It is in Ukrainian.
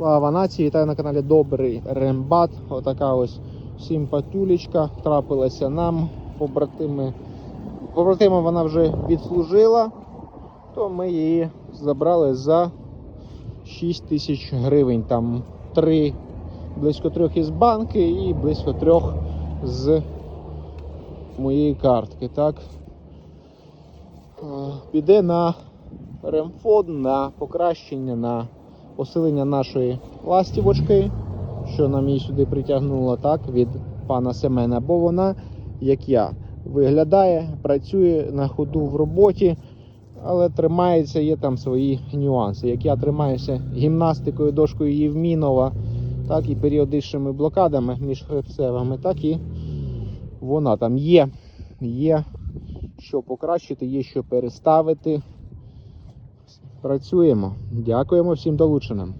Слава нації, вітаю на каналі Добрий Рембат. Отака ось симпатюлечка трапилася нам. Побратими. Побратима вона вже відслужила, то ми її забрали за 6 тисяч гривень. Там 3, близько трьох із банки і близько трьох з моєї картки. Так? Піде на ремфон, на покращення, на посилення нашої ластівочки, що нам її сюди притягнуло так, від пана Семена, бо вона, як я, виглядає, працює на ходу в роботі, але тримається, є там свої нюанси. Як я тримаюся гімнастикою, дошкою Євмінова, так і періодичними блокадами між хребцевими, так і вона там є. Є що покращити, є що переставити. Працюємо. Дякуємо всім долученим.